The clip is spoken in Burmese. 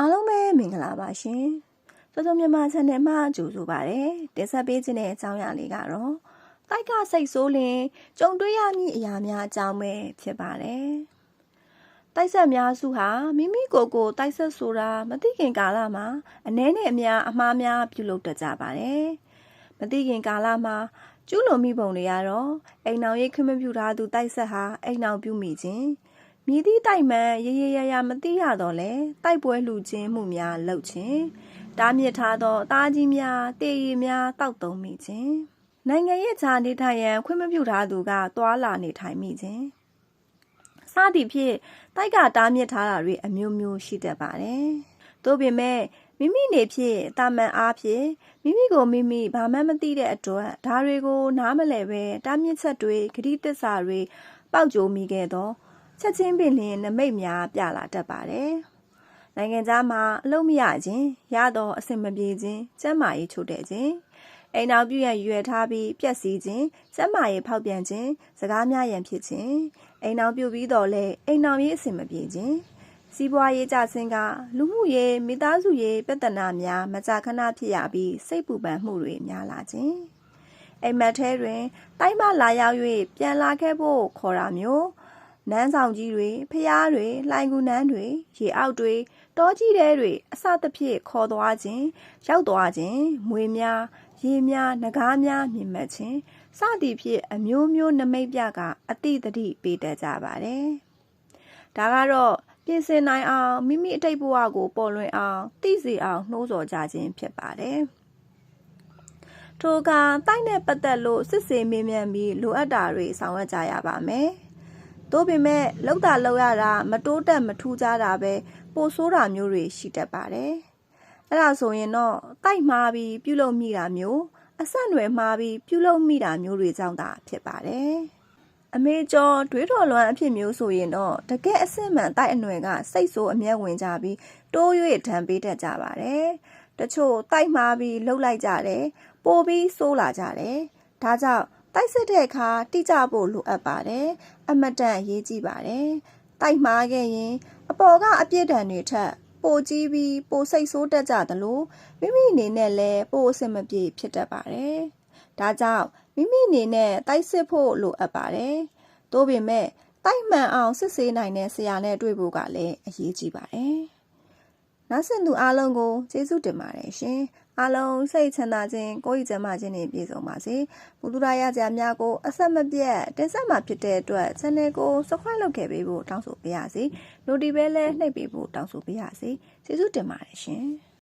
အားလုံးပဲမင်္ဂလာပါရှင်။စောစောမြန်မာ channel မှာကြိုဆိုပါရစေ။တင်ဆက်ပေးခြင်းတဲ့အကြောင်းအရာလေးကတော့တိုက်ကစိတ်ဆိုးလင်ကြုံတွေ့ရမည့်အရာများအကြောင်းပဲဖြစ်ပါတယ်။တိုက်ဆက်များစုဟာမိမိကိုယ်ကိုယ်တိုက်ဆက်ဆိုတာမသိခင်ကာလမှာအနှဲနဲ့အများအမှားများပြုလုပ်တတ်ကြပါတယ်။မသိခင်ကာလမှာကျူးလွန်မိပုံတွေကတော့အိမ်အောင်ရေးခွင့်မပြုထားသူတိုက်ဆက်ဟာအိမ်အောင်ပြုမိခြင်း မြည်သည့်တိုက်မှန်ရရရရမသိရတော့လဲတိုက်ပွဲလှူခြင်းမှုများလုပ်ခြင်းတားမြစ်ထားသောအသားကြီးများတေရီများတောက်တုံမိခြင်းနိုင်ငံရဲ့ခြားနေထိုင်ရန်ခွင့်မပြုထားသူကသွာလာနေထိုင်မိခြင်းစသည်ဖြင့်တိုက်ကတားမြစ်ထားတာတွေအမျိုးမျိုးရှိတတ်ပါတယ်။သို့ပေမဲ့မိမိနေဖြင့်တာမန်အားဖြင့်မိမိကိုမိမိဘာမှမသိတဲ့အတွက်ဒါတွေကိုနားမလည်ပဲတားမြစ်ချက်တွေဂတိတစ္ဆာတွေပေါက်ကြိုမိခဲ့သော ချက်ချင်းပင်လျင်နမိတ်များပြလာတတ်ပါတယ်။နိုင်ငံသားမှာအလုံးမရခြင်းရသောအဆင်မပြေခြင်းကျန်းမာရေးချို့တဲ့ခြင်းအိမ်နောက်ပြုရန်ရွယ်ထားပြီးပြက်စီးခြင်းကျန်းမာရေးဖောက်ပြန်ခြင်းစကားများရန်ဖြစ်ခြင်းအိမ်နောက်ပြုပြီးတော့လဲအိမ်နောက်ရေးအဆင်မပြေခြင်းစီးပွားရေးကြဆင်းကလူမှုရေးမိသားစုရေးပြဿနာများမကြာခဏဖြစ်ရပြီးစိတ်ပူပန်မှုတွေများလာခြင်းအိမ်မက်ထဲတွင် တိုင်းမလာရောက်၍ပြန်လာခဲ့ဖို့ခေါ်တာမျိုး နန်းဆောင်ကြီးတွေဖျားတွေလှိုင်ကူနန်းတွေရေအောက်တွေတောကြီးတဲတွေအစသဖြင့်ခေါ်သွားခြင်းရောက်သွားခြင်းမွေများရေများငကားများမြင်မှတ်ခြင်းစသည်ဖြင့်အမျိုးမျိုးနမိတ်ပြကအတိတ်တိပေးတတ်ကြပါတယ်ဒါကတော့ပြင်ဆင်နိုင်အောင်မိမိအတိတ်ဘဝကို ပေါ်လွင်အောင်သိစေအောင်နှိုးဆော်ကြခြင်းဖြစ်ပါတယ်ထိုကတိုက်နဲ့ပတ်သက်လို့စစ်ဆေးမေးမြန်းပြီးလိုအပ်တာတွေဆောင်ရွက်ကြရပါမယ်။ သို့ပေမဲ့လောက်တာလောက်ရတာမတိုးတက်မထူးကြတာပဲပိုဆိုးတာမျိုးတွေရှိတတ်ပါတယ်။အဲ့ဒါဆိုရင်တော့တိုက်မှားပြီးပြုလုပ်မိတာမျိုးအဆက်အနွယ်မှားပြီးပြုလုပ်မိတာမျိုးတွေကြောင့်သာဖြစ်ပါတယ်။အမေကျော်တွေးတော်လွမ်းအဖြစ်မျိုးဆိုရင်တော့တကယ်အစစ်မှန်တိုက်အနွယ်ကစိတ်ဆိုးအမျက်ဝင်ကြပြီးတိုး၍ဒဏ်ပေးတတ်ကြပါတယ်။တချို့တိုက်မှားပြီးလှုပ်လိုက်ကြတယ်ပိုပြီးဆိုးလာကြတယ်။ဒါကြောင့် တိုက်စစ်တဲ့အခါတိကျဖို့လိုအပ်ပါတယ်။အမတန်အရေးကြီးပါတယ်။တိုက်မှားခဲ့ရင် အပေါ်ကအပြစ်ဒဏ်တွေထက်ပိုကြီးပြီးပိုစိတ်ဆိုးတတ်ကြသလိုမိမိအနေနဲ့လည်းပိုအဆင်မပြေဖြစ်တတ်ပါတယ်။ဒါကြောင့်မိမိအနေနဲ့တိုက်စစ်ဖို့လိုအပ်ပါတယ်။သို့ပေမဲ့တိုက်မှန်အောင်စစ်ဆေးနိုင်တဲ့ဆရာနဲ့တွေ့ဖို့ကလည်းအရေးကြီးပါတယ်။ နောက်ဆက်သူအားလုံးကိုကျေးဇူးတင်ပါတယ်ရှင်။အားလုံးစိတ်ချမ်းသာခြင်းကိုယ်ရည်ကျန်းမာခြင်းတွေပြည့်စုံပါစေ။ဘုဒ္ဓရာရကြများကိုအဆက်မပြတ်တင်ဆက်မှာဖြစ်တဲ့အတွက် channel ကို subscribe လုပ်ခဲ့ပေးဖို့တောင်းဆိုပေးရစေ။ notification လည်းနှိပ်ပေးဖို့တောင်းဆိုပေးရစေ။ကျေးဇူးတင်ပါတယ်ရှင်။